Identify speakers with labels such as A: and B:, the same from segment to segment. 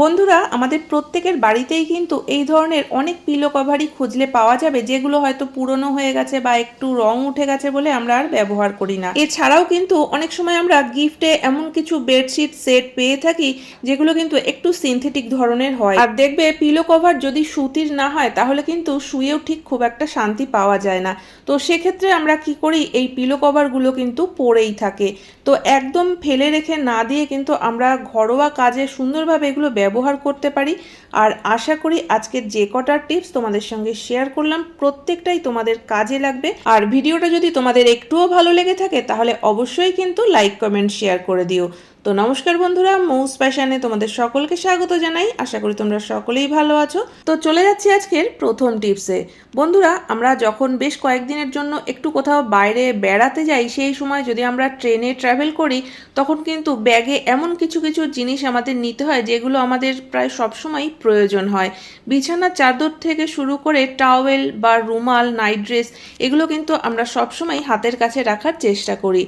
A: বন্ধুরা, আমাদের প্রত্যেকের বাড়িতেই কিন্তু এই ধরনের অনেক পিলো কভারই খুঁজলে পাওয়া যাবে, যেগুলো হয়তো পুরনো হয়ে গেছে বা একটু রং উঠে গেছে বলে আমরা আর ব্যবহার করি না। এছাড়াও কিন্তু অনেক সময় আমরা গিফটে এমন কিছু বেডশিট সেট পেয়ে থাকি, যেগুলো কিন্তু একটু সিনথেটিক ধরনের হয়। আর দেখবে পিলো কভার যদি সুতির না হয়, তাহলে কিন্তু শুয়েও ঠিক খুব একটা শান্তি পাওয়া যায় না। তো সেক্ষেত্রে আমরা কি করি, এই পিলো কভারগুলো কিন্তু পরেই থাকে। তো একদম ফেলে রেখে না দিয়ে কিন্তু আমরা ঘরোয়া কাজে সুন্দরভাবে এগুলো ব্যবহার করতে পারি। আর আশা করি আজকের যে কটা টিপস তোমাদের সঙ্গে শেয়ার করলাম, প্রত্যেকটাই তোমাদের কাজে লাগবে। আর ভিডিওটা যদি তোমাদের একটুও ভালো লেগে থাকে, তাহলে অবশ্যই কিন্তু লাইক কমেন্ট শেয়ার করে দিও। তো নমস্কার বন্ধুরা, মৌস প্যাশনে তোমাদের সকলকে স্বাগত জানাই। আশা করি তোমরা সকলেই ভালো আছো। তো চলে যাচ্ছি আজকের প্রথম টিপসে। বন্ধুরা, আমরা যখন বেশ কয়েকদিনের জন্য একটু কোথাও বাইরে বেড়াতে যাই, সেই সময় যদি আমরা ট্রেনে ট্রাভেল করি, তখন কিন্তু ব্যাগে এমন কিছু কিছু জিনিস আমাদের নিতে হয়, যেগুলো আমাদের প্রায় সবসময় প্রয়োজন হয়। বিছানার চাদর থেকে শুরু করে টাওয়েল বা রুমাল নাইট ড্রেস এগুলো কিন্তু আমরা সবসময় হাতের কাছে রাখার চেষ্টা করি।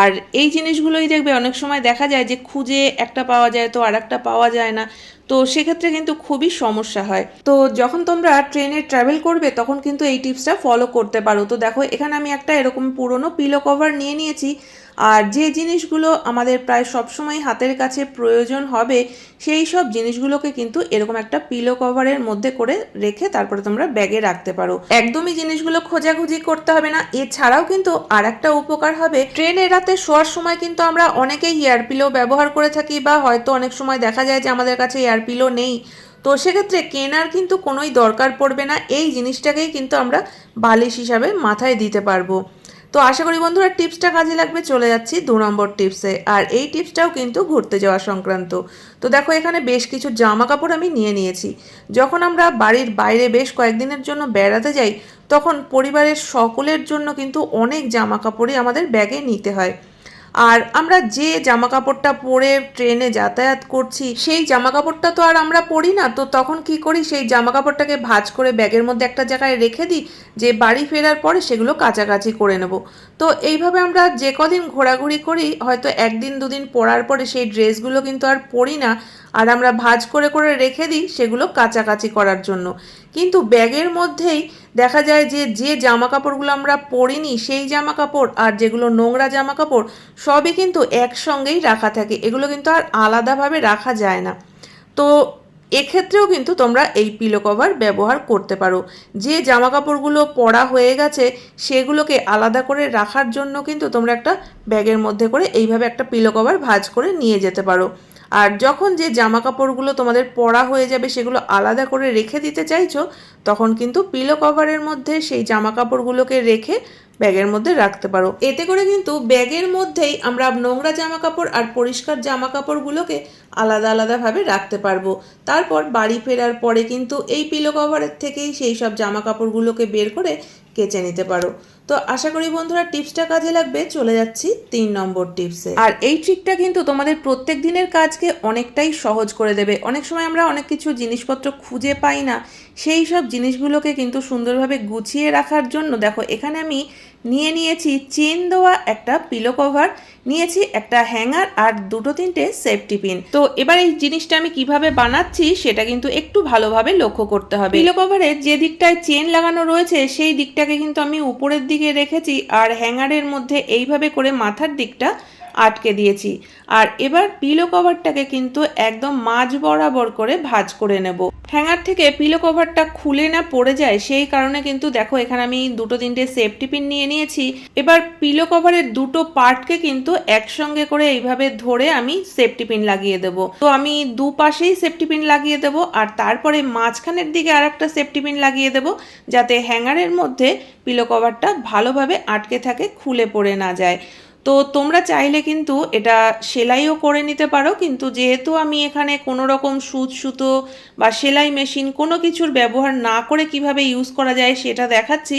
A: আর এই জিনিসগুলোই দেখবে অনেক সময় দেখা যায় যে খুঁজে একটা পাওয়া যায় তো আর একটা পাওয়া যায় না। তো সেক্ষেত্রে কিন্তু খুবই সমস্যা হয়। তো যখন তোমরা ট্রেনে ট্রাভেল করবে, তখন কিন্তু এই টিপসটা ফলো করতে পারো। তো দেখো, এখানে আমি একটা এরকম পুরনো পিলো কভার নিয়ে নিয়েছি। আর যে জিনিসগুলো আমাদের প্রায় সবসময় হাতের কাছে প্রয়োজন হবে, সেই সব জিনিসগুলোকে কিন্তু এরকম একটা পিলো কভারের মধ্যে করে রেখে তারপরে তোমরা ব্যাগে রাখতে পারো। একদমই জিনিসগুলো খোঁজাখুঁজি করতে হবে না। এছাড়াও কিন্তু আর একটা উপকার হবে ট্রেনে রাতে শোয়ার সময় কিন্তু আমরা অনেকেই এয়ার পিলো ব্যবহার করে থাকি বা হয়তো অনেক সময় দেখা যায় যে আমাদের কাছে এয়ার পিলো নেই। তো সেক্ষেত্রে কেনার কিন্তু কোনোই দরকার পড়বে না। এই জিনিসটাকেই কিন্তু আমরা বালিশ হিসাবে মাথায় দিতে পারব। তো আশা করি বন্ধুরা টিপসটা কাজে লাগবে, চলে যাচ্ছি দু নম্বর টিপসে। আর এই টিপসটাও কিন্তু ঘুরতে যাওয়া সংক্রান্ত। তো দেখো এখানে বেশ কিছু জামা কাপড় আমি নিয়ে নিয়েছি। যখন আমরা বাড়ির বাইরে বেশ কয়েকদিনের জন্য বেড়াতে যাই, তখন পরিবারের সকলের জন্য কিন্তু অনেক জামা কাপড়ই আমাদের ব্যাগে নিতে হয়। আর আমরা যে জামা কাপড়টা পরে ট্রেনে যাতায়াত করছি, সেই জামা কাপড়টা তো আর আমরা পরি না। তো তখন কি করি? সেই জামা কাপড়টাকে ভাজ করে ব্যাগের মধ্যে একটা জায়গায় রেখে দিই, যে বাড়ি ফেরার পরে সেগুলো কাছাকাছি করে নেব। তো এইভাবে আমরা যে কদিন ঘোরাঘুরি করি, হয়তো একদিন, দুদিন পরার পরে সেই ড্রেসগুলো কিন্তু আর পরি না। আর আমরা ভাজ করে করে রেখে দিই, সেগুলো কাছাকাছি করার জন্য। কিন্তু ব্যাগের মধ্যেই দেখা যায় যে যে জামা কাপড়গুলো আমরা পরিনি, সেই জামা কাপড় আর যেগুলো নোংরা জামা কাপড় সবই কিন্তু একসঙ্গেই রাখা থাকে। এগুলো কিন্তু আর আলাদাভাবে রাখা যায় না। তো এক্ষেত্রেও কিন্তু তোমরা এই পিলো কভার ব্যবহার করতে পারো। যে জামা কাপড়গুলো পরা হয়ে গেছে, সেগুলোকে আলাদা করে রাখার জন্য কিন্তু তোমরা একটা ব্যাগের মধ্যে করে এইভাবে একটা পিলো কভার ভাঁজ করে নিয়ে যেতে পারো। আর যখন যে জামা কাপড়গুলো তোমাদের পরা হয়ে যাবে সেগুলো আলাদা করে রেখে দিতে চাইছো, তখন কিন্তু পিলো কভারের মধ্যে সেই জামা কাপড়গুলোকে রেখে ব্যাগের মধ্যে রাখতে পারো। এতে করে কিন্তু ব্যাগের মধ্যেই আমরা নোংরা জামা কাপড় আর পরিষ্কার জামা কাপড়গুলোকে আলাদা আলাদাভাবে রাখতে পারব। তারপর বাড়ি ফেরার পরে কিন্তু এই পিলো কভারের থেকেই সেই সব জামা কাপড়গুলোকে বের করে কেচে নিতে পারো। তো আশা করি বন্ধুরা টিপসটা কাজে লাগবে, চলে যাচ্ছি তিন নম্বর টিপসে। আর এই ট্রিকটা কিন্তু তোমাদের প্রত্যেক দিনের কাজকে অনেকটাই সহজ করে দেবে। অনেক সময় আমরা অনেক কিছু জিনিসপত্র খুঁজে পাই না। সেই সব জিনিসগুলোকে কিন্তু সুন্দরভাবে গুছিয়ে রাখার জন্য দেখো, এখানে আমি নিয়ে নিয়েছি চেন দেওয়া একটা পিলো কভার নিয়েছি একটা হ্যাঙ্গার আর দুটো তিনটে সেফটি পিন তো এবার এই জিনিসটা আমি কীভাবে বানাচ্ছি সেটা কিন্তু একটু ভালোভাবে লক্ষ্য করতে হবে। পিলো কভারের যে দিকটায় চেন লাগানো রয়েছে সেই দিকটাকে কিন্তু আমি উপরের দিকে রেখেছি আর হ্যাঙ্গারের মধ্যে এইভাবে করে মাথার দিকটা আটকে দিয়েছি। আর এবার পিলো কভারটাকে কিন্তু একদম মাঝ বরাবর করে ভাঁজ করে নেব। হ্যাঙ্গার থেকে পিলো কভারটা খুলে না পড়ে যায়, সেই কারণে কিন্তু দেখো এখানে আমি দুটো তিনটে সেফটি পিন নিয়ে নিয়েছি। এবার পিলো কভারের দুটো পার্টকে কিন্তু একসঙ্গে করে এইভাবে ধরে আমি সেফটি পিন লাগিয়ে দেব। তো আমি দু পাশেই সেফটি পিন লাগিয়ে দেব আর তারপরে মাঝখানের দিকে আর একটা সেফটি পিন লাগিয়ে দেব যাতে হ্যাঙ্গারের মধ্যে পিলো কভারটা ভালোভাবে আটকে থাকে, খুলে পড়ে না যায়। তো তোমরা চাইলে কিন্তু এটা সেলাইও করে নিতে পারো, কিন্তু যেহেতু আমি এখানে কোনো রকম সুচ সুতো বা সেলাই মেশিন কোনো কিছুর ব্যবহার না করে কীভাবে ইউজ করা যায় সেটা দেখাচ্ছি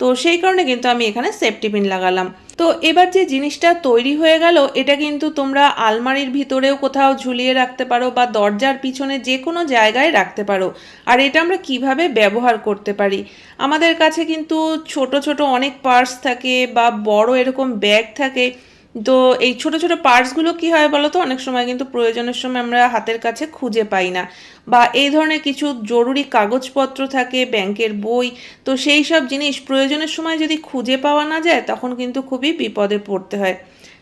A: তো সেই কারণে কিন্তু আমি এখানে সেফটি পিন লাগালাম। তো এবার যে জিনিসটা তৈরি হয়ে গেল, এটা কিন্তু তোমরা আলমারির ভিতরেও কোথাও ঝুলিয়ে রাখতে পারো বা দরজার পিছনে যে কোনো জায়গায় রাখতে পারো। আর এটা আমরা কীভাবে ব্যবহার করতে পারি? আমাদের কাছে কিন্তু ছোট ছোট অনেক পার্স থাকে বা বড় এরকম ব্যাগ থাকে। তো এই ছোট ছোট পার্টসগুলো কি হয় বলো তো অনেক সময় কিন্তু প্রয়োজনের সময় আমরা হাতের কাছে খুঁজে পাই না। বা এই ধরনের কিছু জরুরি কাগজপত্র থাকে, ব্যাংকের বই, তো সেই সব জিনিস প্রয়োজনের সময় যদি খুঁজে পাওয়া না যায়, তখন কিন্তু খুবই বিপদে পড়তে হয়।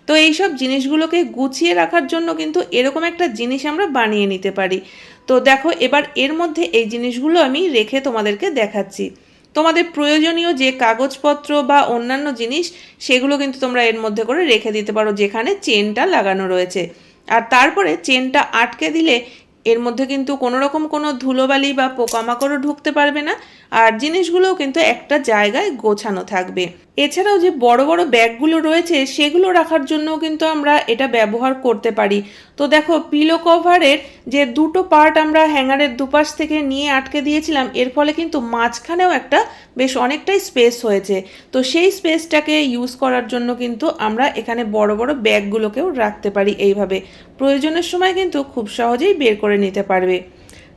A: তো এই সব জিনিসগুলোকে গুছিয়ে রাখার জন্য কিন্তু এরকম একটা জিনিস আমরা বানিয়ে নিতে পারি। তো দেখো, এবার এর মধ্যে এই জিনিসগুলো আমি রেখে তোমাদেরকে দেখাচ্ছি। তোমাদের প্রয়োজনীয় যে কাগজপত্র বা অন্যান্য জিনিস, সেগুলো কিন্তু তোমরা এর মধ্যে করে রেখে দিতে পারো, যেখানে চেনটা লাগানো রয়েছে। আর তারপরে চেনটা আটকে দিলে এর মধ্যে কিন্তু কোনো রকম কোনো ধুলোবালি বা পোকামাকড়ও ঢুকতে পারবে না, আর জিনিসগুলোও কিন্তু একটা জায়গায় গোছানো থাকবে। এছাড়াও যে বড় বড় ব্যাগগুলো রয়েছে, সেগুলো রাখার জন্যও কিন্তু আমরা এটা ব্যবহার করতে পারি। তো দেখো পিলো কভারের যে দুটো পার্ট আমরা হ্যাঙ্গারের দুপাশ থেকে নিয়ে আটকে দিয়েছিলাম, এর ফলে কিন্তু মাঝখানেও একটা বেশ অনেকটাই স্পেস হয়েছে। তো সেই স্পেসটাকে ইউজ করার জন্য কিন্তু আমরা এখানে বড় বড় ব্যাগগুলোকেও রাখতে পারি এইভাবে। প্রয়োজনের সময় কিন্তু খুব সহজেই বের করে নিতে পারবে।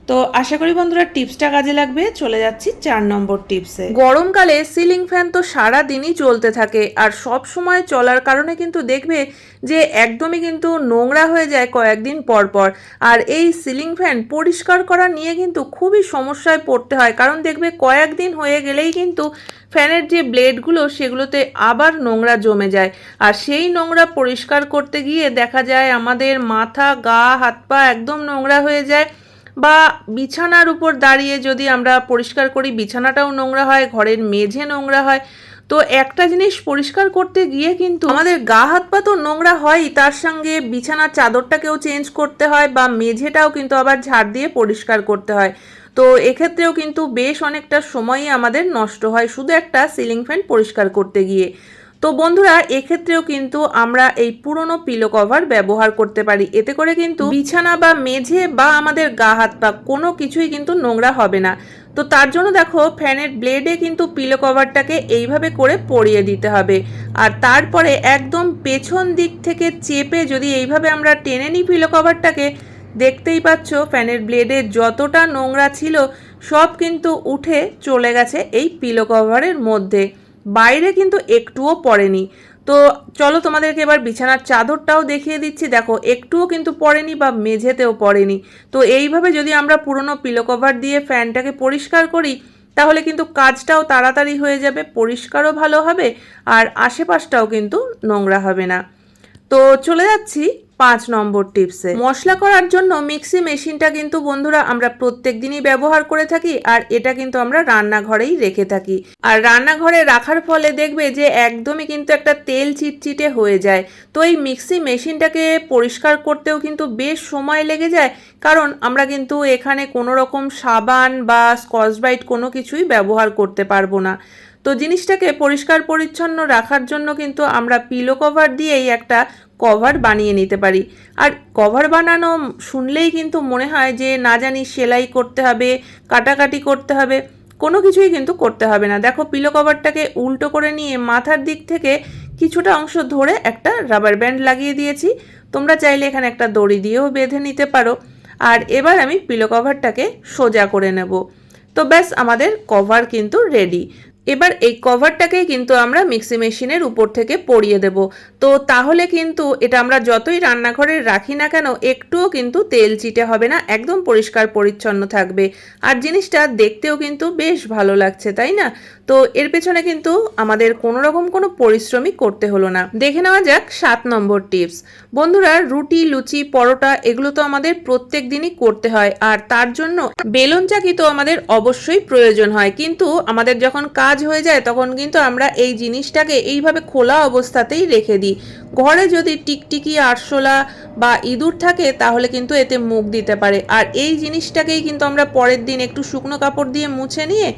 A: তো আশা করি বন্ধুরা টিপসটা কাজে লাগবে। চলে যাচ্ছি চার নম্বর টিপসে। গরমকালে সিলিং ফ্যান তো সারা দিনই চলতে থাকে আর সব সময় চলার কারণে কিন্তু দেখবে যে একদমই কিন্তু নোংরা হয়ে যায় কয়েকদিন পর পর। আর এই সিলিং ফ্যান পরিষ্কার করা নিয়ে কিন্তু খুবই সমস্যায় পড়তে হয়। কারণ দেখবে কয়েকদিন হয়ে গেলেই কিন্তু ফ্যানের যে ব্লেডগুলো সেগুলোতে আবার নোংরা জমে যায়। আর সেই নোংরা পরিষ্কার করতে গিয়ে দেখা যায় আমাদের মাথা, গা, হাত পা একদম নোংরা হয়ে যায়। বা বিছানার উপর দাঁড়িয়ে যদি আমরা পরিষ্কার করি, বিছানাটাও নোংরা হয়, ঘরের মেঝে নোংরা হয়, তো একটা জিনিস পরিষ্কার করতে গিয়ে কিন্তু আমাদের গা হাত পা তো নোংরা হয়ই, তার সঙ্গে বিছানার চাদরটাকেও চেঞ্জ করতে হয় বা মেঝেটাও কিন্তু আবার ঝাড় দিয়ে পরিষ্কার করতে হয়। তো এক্ষেত্রেও কিন্তু বেশ অনেকটা সময়ই আমাদের নষ্ট হয়, শুধু একটা সিলিং ফ্যান পরিষ্কার করতে গিয়ে। তো বন্ধুরা, এক্ষেত্রেও কিন্তু আমরা এই পুরনো পিলো কভার ব্যবহার করতে পারি। এতে করে কিন্তু বিছানা বা মেঝে বা আমাদের গা হাত পা কোনো কিছুই কিন্তু নোংরা হবে না। তো তার জন্য দেখো, ফ্যানের ব্লেডে কিন্তু পিলো কভারটাকে এইভাবে করে পরিয়ে দিতে হবে। আর তারপরে একদম পেছন দিক থেকে চেপে যদি এইভাবে আমরা টেনে নিই পিলো কভারটাকে দেখতেই পাচ্ছ ফ্যানের ব্লেডে যতটা নোংরা ছিল, সব কিন্তু উঠে চলে গেছে এই পিলো কভারের মধ্যে। বাইরে কিন্তু একটুও পড়েনি। তো চলো তোমাদেরকে এবার বিছানার চাদরটাও দেখিয়ে দিচ্ছি। দেখো, একটুও কিন্তু পড়েনি বা মেঝেতেও পড়েনি। তো এইভাবে যদি আমরা পুরনো পিলো কভার দিয়ে ফ্যানটাকে পরিষ্কার করি, তাহলে কিন্তু কাজটাও তাড়াতাড়ি হয়ে যাবে, পরিষ্কারও ভালো হবে, আর আশেপাশটাও কিন্তু নোংরা হবে না। তো চলে যাচ্ছি পাঁচ নম্বর টিপসে। মশলা করার জন্য মিক্সি মেশিনটা কিন্তু বন্ধুরা আমরা প্রত্যেক দিনই ব্যবহার করে থাকি আর এটা কিন্তু আমরা রান্নাঘরেই রেখে থাকি। আর রান্নাঘরে রাখার ফলে দেখবে যে একদমই কিন্তু একটা তেল চিটচিটে হয়ে যায়। তো এই মিক্সি মেশিনটাকে পরিষ্কার করতেও কিন্তু বেশ সময় লেগে যায়, কারণ আমরা কিন্তু এখানে কোনো রকম সাবান বা স্কচ ব্রাইট কোনো কিছুই ব্যবহার করতে পারব না। তো জিনিসটাকে পরিষ্কার পরিচ্ছন্ন রাখার জন্য কিন্তু আমরা পিলো কভার দিয়েই একটা কভার বানিয়ে নিতে পারি। আর কভার বানানো শুনলেই কিন্তু মনে হয় যে না জানি সেলাই করতে হবে, কাটাকাটি করতে হবে, কোনো কিছুই কিন্তু করতে হবে না। দেখো পিলো কভারটাকে উল্টো করে নিয়ে মাথার দিক থেকে কিছুটা অংশ ধরে একটা রাবার ব্যান্ড লাগিয়ে দিয়েছি। তোমরা চাইলে এখানে একটা দড়ি দিয়েও বেঁধে নিতে পারো। আর এবার আমি পিলো কভারটাকে সোজা করে নেব। তো ব্যাস আমাদের কভার কিন্তু রেডি এবার এই কভারটাকে কিন্তু আমরা মিক্সি মেশিনের উপর থেকে পরিয়ে দেব। তো তাহলে কিন্তু এটা আমরা যতই রান্নাঘরে রাখি না কেন, একটুও কিন্তু তেল চিটে হবে না, একদম পরিষ্কার পরিচ্ছন্ন থাকবে। আর জিনিসটা দেখতেও কিন্তু বেশ ভালো লাগছে, তাই না? তো এর পেছনে কিন্তু আমাদের কোনো রকম কোনো পরিশ্রমই করতে হলো না। দেখে নেওয়া যাক সাত নম্বর টিপস। বন্ধুরা, রুটি, লুচি, পরোটা এগুলো তো আমাদের প্রত্যেক দিনই করতে হয়। আর তার জন্য বেলুন চাকি তো আমাদের অবশ্যই প্রয়োজন হয়। কিন্তু আমাদের যখন কাজ হয়ে যায়, তখন কিন্তু আমরা এই জিনিসটাকে এইভাবে খোলা অবস্থাতেই রেখে দিই। ঘরে যদি টিকটিকি, আরশোলা বা ইঁদুর থাকে, তাহলে কিন্তু এতে মুখ দিতে পারে। আর এই জিনিসটাকেই কিন্তু আমরা পরের দিন একটু শুকনো কাপড় দিয়ে মুছে নিয়ে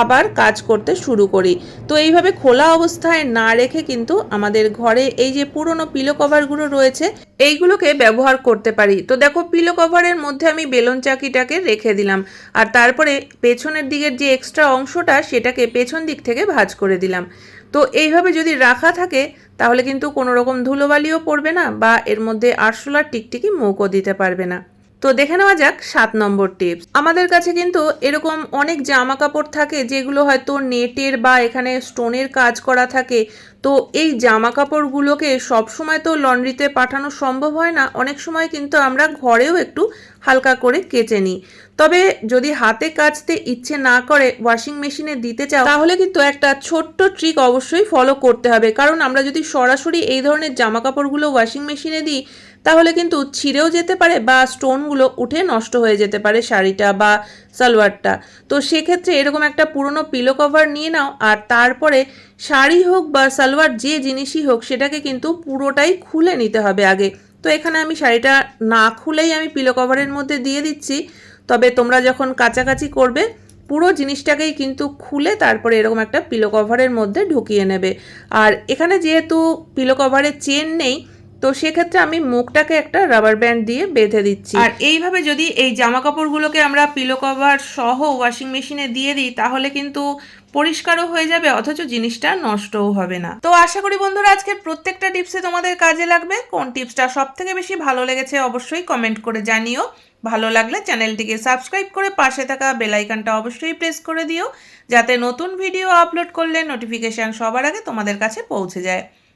A: আবার কাজ করতে শুরু করি। তো এইভাবে খোলা অবস্থায় না রেখে কিন্তু আমাদের ঘরে এই যে পুরনো পিলো কভারগুলো রয়েছে, এইগুলোকে ব্যবহার করতে পারি। তো দেখো পিলো কভারের মধ্যে আমি বেলুন চাকিটাকে রেখে দিলাম। আর তারপরে পেছনের দিকের যে এক্সট্রা অংশটা, সেটাকে পেছন দিক থেকে ভাজ করে দিলাম। তো এইভাবে যদি রাখা থাকে, তাহলে কিন্তু কোনো রকম ধুলোবালিও পড়বে না বা এর মধ্যে আরশোলার টিকটিকি মৌকো দিতে পারবে না। তো দেখে নেওয়া যাক সাত নম্বর টিপস। আমাদের কাছে কিন্তু এরকম অনেক জামা কাপড় থাকে যেগুলো হয়তো নেটের বা এখানে স্টোনের কাজ করা থাকে। তো এই জামা কাপড়গুলোকে সবসময় তো লন্ড্রিতে পাঠানো সম্ভব হয় না, অনেক সময় কিন্তু আমরা ঘরেও একটু হালকা করে কেচে নিই। তবে যদি হাতে কাচতে ইচ্ছে না করে ওয়াশিং মেশিনে দিতে চাও, তাহলে কিন্তু একটা ছোট্ট ট্রিক অবশ্যই ফলো করতে হবে। কারণ আমরা যদি সরাসরি এই ধরনের জামা কাপড়গুলো ওয়াশিং মেশিনে দিই তাহলে কিন্তু ছিঁড়েও যেতে পারে বা স্টোনগুলো উঠে নষ্ট হয়ে যেতে পারে শাড়িটা বা সালোয়ারটা। তো সেক্ষেত্রে এরকম একটা পুরনো পিলো কভার নিয়ে নাও আর তারপরে শাড়ি হোক বা সালোয়ার যে জিনিসই হোক সেটাকে কিন্তু পুরোটাই খুলে নিতে হবে আগে। তো এখানে আমি শাড়িটা না খুলেই আমি পিলো কভারের মধ্যে দিয়ে দিচ্ছি। তবে তোমরা যখন কাছাকাছি করবে, পুরো জিনিসটাকেই কিন্তু খুলে তারপরে এরকম একটা পিলো কভারের মধ্যে ঢুকিয়ে নেবে। আর এখানে যেহেতু পিলো কভারের চেন নেই তো সেক্ষেত্রে আমি মুখটাকে একটা রাবার ব্যান্ড দিয়ে বেঁধে দিচ্ছি। আর এইভাবে যদি এই জামা কাপড়গুলোকে আমরা পিলো কভার সহ ওয়াশিং মেশিনে দিয়ে দিই, তাহলে কিন্তু পরিষ্কারও হয়ে যাবে, অথচ জিনিসটা নষ্টও হবে না। তো আশা করি বন্ধুরা, আজকের প্রত্যেকটা টিপসে তোমাদের কাজে লাগবে। কোন টিপসটা সব থেকে বেশি ভালো লেগেছে অবশ্যই কমেন্ট করে জানিও। ভালো লাগলে চ্যানেলটিকে সাবস্ক্রাইব করে পাশে থাকা বেলাইকানটা অবশ্যই প্রেস করে দিও, যাতে নতুন ভিডিও আপলোড করলে নোটিফিকেশান সবার আগে তোমাদের কাছে পৌঁছে যায়।